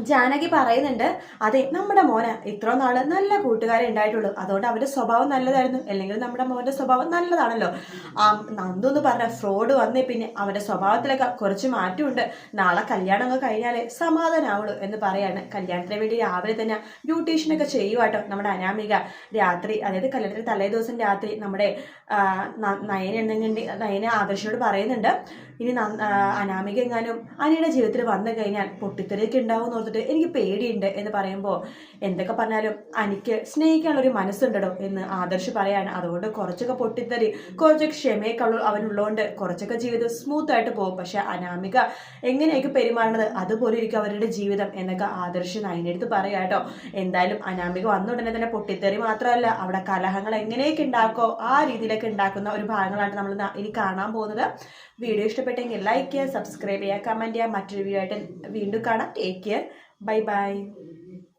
ജാനകി പറയുന്നുണ്ട് അതെ നമ്മുടെ മോന് ഇത്ര നാൾ നല്ല കൂട്ടുകാരെ ഉണ്ടായിട്ടുള്ളൂ. അതുകൊണ്ട് അവന്റെ സ്വഭാവം നല്ലതായിരുന്നു. അല്ലെങ്കിൽ നമ്മുടെ മോന്റെ സ്വഭാവം നല്ലതാണല്ലോ. ആ നന്ദു എന്ന് പറഞ്ഞ ഫ്രോഡ് വന്നേ പിന്നെ അവന്റെ സ്വഭാവത്തിലൊക്കെ കുറച്ച് മാറ്റമുണ്ട്. നാളെ കല്യാണം ഒക്കെ കഴിഞ്ഞാലേ സമാധാനാവുള്ളൂ എന്ന് പറയാണ്. കല്യാണത്തിന് വേണ്ടി രാവിലെ തന്നെ ബ്യൂട്ടീഷ്യനൊക്കെ ചെയ്യുവാട്ടോ നമ്മുടെ അനാമിക. രാത്രി അതായത് കല്യാണത്തിന് തലേ ദിവസം രാത്രി നമ്മുടെ നയന എന്നെങ്കിൽ നയന ആദർശയോട് പറയുന്നുണ്ട് ഇനി അനാമിക എങ്ങാനും അനിയുടെ ജീവിതത്തിൽ വന്നു കഴിഞ്ഞാൽ പൊട്ടിത്തെറിയൊക്കെ ഉണ്ടാവും ഓർത്തിട്ട് എനിക്ക് പേടിയുണ്ട് എന്ന് പറയുമ്പോൾ എന്തൊക്കെ പറഞ്ഞാലും എനിക്ക് സ്നേഹിക്കാനുള്ളൊരു മനസ്സുണ്ടോ എന്ന് ആദർശ് പറയാണ്. അതുകൊണ്ട് കുറച്ചൊക്കെ പൊട്ടിത്തരി കുറച്ചൊക്കെ ക്ഷമയൊക്കെ അവനുള്ളതുകൊണ്ട് കുറച്ചൊക്കെ ജീവിതം സ്മൂത്ത് ആയിട്ട് പോകും. പക്ഷെ അനാമിക എങ്ങനെയൊക്കെ പെരുമാറുന്നത്? അതുപോലെ ഇരിക്കും അവരുടെ ജീവിതം എന്നൊക്കെ ആദർശ് നയനെടുത്ത് കേട്ടോ. എന്തായാലും അനാമിക വന്ന ഉടനെ തന്നെ പൊട്ടിത്തെറി മാത്രമല്ല അവിടെ കലഹങ്ങൾ എങ്ങനെയൊക്കെ ഉണ്ടാക്കോ ആ രീതിയിലൊക്കെ ഉണ്ടാക്കുന്ന ഒരു ഭാഗങ്ങളാണ് നമ്മൾ ഇനി കാണാൻ പോകുന്നത്. വീഡിയോ ഇഷ്ടപ്പെട്ടെങ്കിൽ ലൈക്ക് ചെയ്യുക സബ്സ്ക്രൈബ് ചെയ്യുക കമന്റ് ചെയ്യുക. മറ്റൊരു വീഡിയോ ആയിട്ട് വീണ്ടും കാണാം. Take care Bye bye.